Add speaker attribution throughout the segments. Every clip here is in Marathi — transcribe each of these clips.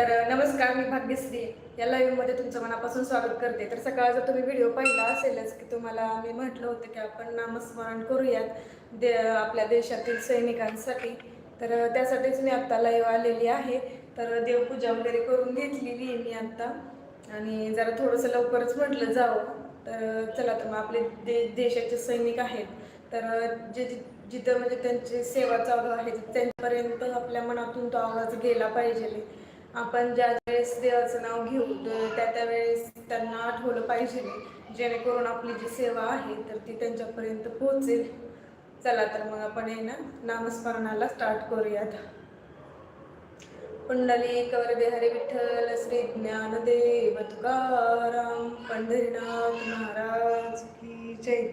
Speaker 1: तर नमस्कार मी भाग्यश्री. या लाईव्हमध्ये तुमचं मनापासून स्वागत करते. तर सकाळचा तुम्ही व्हिडिओ पाहिला असेलच की तुम्हाला मी म्हटलं होतं की आपण नामस्मरण करूयात दे आपल्या देशातील सैनिकांसाठी. तर त्यासाठीच मी आत्ता लाईव्ह आलेली आहे. तर देवपूजा वगैरे करून घेतलेली आहे मी आत्ता आणि जरा थोडंसं लवकरच म्हटलं जावं. तर चला तर मग आपले दे देशाचे सैनिक आहेत. तर जे जि- जिथं म्हणजे त्यांची सेवा चालू आहे त्यांच्यापर्यंत आपल्या मनातून तो आवाज गेला पाहिजे. आपण ज्या वेळेस देवाचं नाव घेऊ तर त्या त्यावेळेस त्यांना आठवलं पाहिजे जेणेकरून आपली जी सेवा आहे तर ती त्यांच्यापर्यंत पोहोचेल. चला तर मग आपण आहे ना नामस्मरणाला स्टार्ट करूयात. पुंडलिक वरदे हरे विठ्ठल श्री ज्ञान देव तुकाराम पंढरीनाथ महाराज की जय.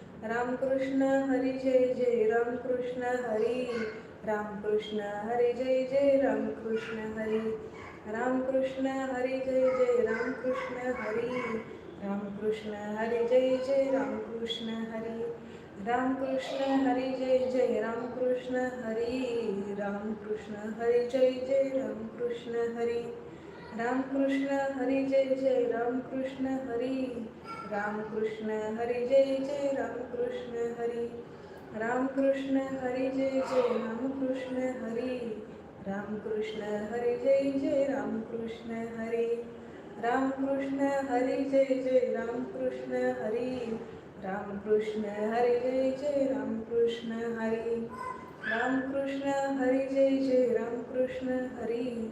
Speaker 1: रामकृष्ण हरी जय जय रामकृष्ण हरी रामकृष्ण हरी जय जय रामकृष्ण हरी रामकृष्ण हरी जय जय रामकृष्ण हरी रामकृष्ण हरी जय जय रामकृष्ण हरी रामकृष्ण हरी जय जय रामकृष्ण हरी रामकृष्ण हरी जय जय रामकृष्ण हरी। रामकृष्ण हरी जय जय रामकृष्ण हरी रामकृष्ण हरी जय जय रामकृष्ण हरी रामकृष्ण हरी जय जय रामकृष्ण हरी रामकृष्ण हरी जय जय रामकृष्ण हरी रामकृष्ण हरी जय जय रामकृष्ण हरी रामकृष्ण हरी जय जय रामकृष्ण हरी रामकृष्ण हरी जय जय रामकृष्ण हरी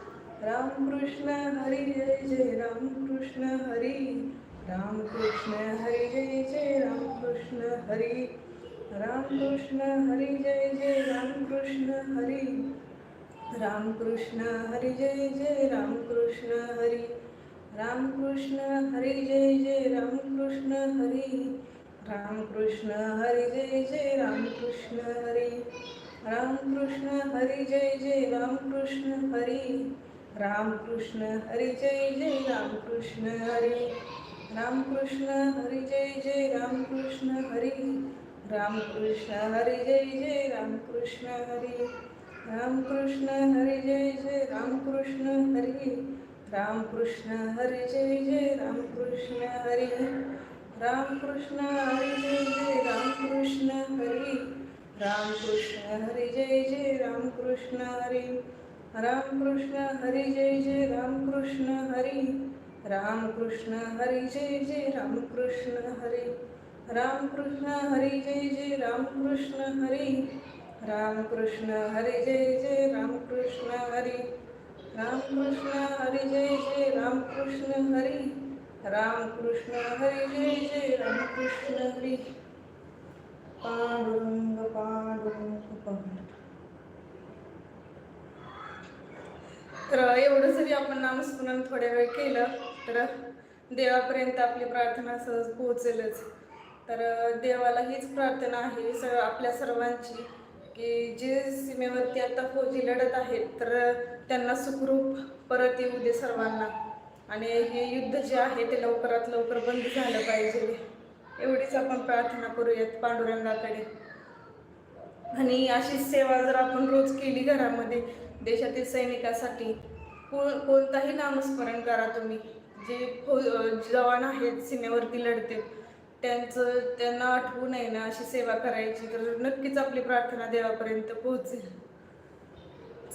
Speaker 1: रामकृष्ण हरी जय जय राम कृष्ण हरी रामकृष्ण हरी जय जय रामकृष्ण हरी रामकृष्ण हरी जय जय रामकृष्ण हरी रामकृष्ण हरी जय जय रामकृष्ण हरी रामकृष्ण हरी जय जय राम कृष्ण हरी रामकृष्ण हरी जय जय रामकृष्ण हरी रामकृष्ण हरी जय जय रामकृष्ण हरी रामकृष्ण हरी जय जय रामकृष्ण हरी. रामकृष्ण हरी जय जय रामकृष्ण हरी. रामकृष्ण हरी जय जय रामकृष्ण हरी. रामकृष्ण हरी जय जय रामकृष्ण हरी. रामकृष्ण हरी जय जय रामकृष्ण हरी. रामकृष्ण हरी जय जय रामकृष्ण हरी. रामकृष्ण हरी जय जय रामकृष्ण हरी. रामकृष्ण हरी जय जय रामकृष्ण हरी. रामकृष्ण हरी जय जय रामकृष्ण हरी. रामकृष्ण हरी जय जय रामकृष्ण हरी. रामकृष्ण हरी जय जय रामकृष्ण हरी. रामकृष्ण हरी जय जय रामकृष्ण हरी. रामकृष्ण हरी जय जय रामकृष्ण हरी. पांडुरंग तर एवढं जरी आपण नामस्मरण थोड्या वेळ केलं तर देवापर्यंत आपली प्रार्थना सहज पोहोचेलच. तर देवाला हीच प्रार्थना आहे स आपल्या सर्वांची की जे सीमेवरती आता फौजी लढत आहेत तर त्यांना सुखरूप परत येऊ दे सर्वांना. आणि हे युद्ध जे आहे ते लवकरात लवकर बंद झालं पाहिजे. एवढीच आपण प्रार्थना करूयात पांडुरंगाकडे. आणि अशी सेवा जर आपण रोज केली घरामध्ये देशातील सैनिकासाठी को कोणताही नामस्मरण करा तुम्ही. जे फौ जवान आहेत सीमेवरती लढते त्यांचं त्यांना आठवू नये ना अशी सेवा करायची. तर नक्कीच आपली प्रार्थना देवापर्यंत पोहोचेल.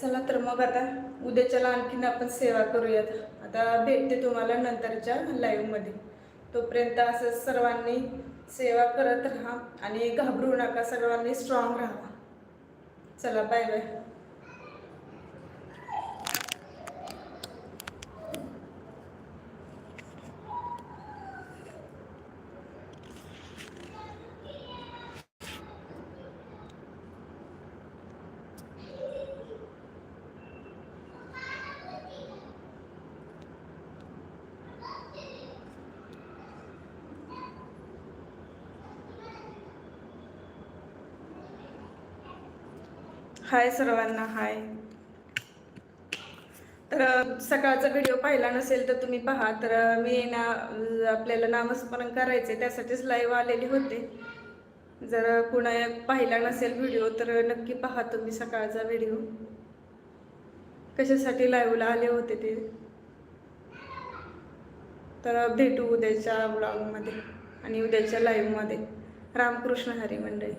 Speaker 1: चला तर मग आता उद्याच्याला आणखीन आपण सेवा करूयात. आता भेटते तुम्हाला नंतरच्या लाईव्हमध्ये तोपर्यंत असं सर्वांनी सेवा करत राहा आणि घाबरू नका. सर्वांनी स्ट्रॉंग राहा. चला बाय बाय हाय सर्वांना हाय. तर सकाळचा व्हिडिओ पाहिला नसेल तर तुम्ही पहा. तर मी ना आपल्याला नामस्मरण करायचे त्यासाठीच लाईव्ह आलेली होते. जर कुणा पाहिला नसेल व्हिडिओ तर नक्की पहा तुम्ही सकाळचा व्हिडिओ कशासाठी लाईव्हला आले होते ते? तर भेटू उद्याच्या ब्लॉगमध्ये आणि उद्याच्या लाईव्हमध्ये रामकृष्ण हरी मंडळी.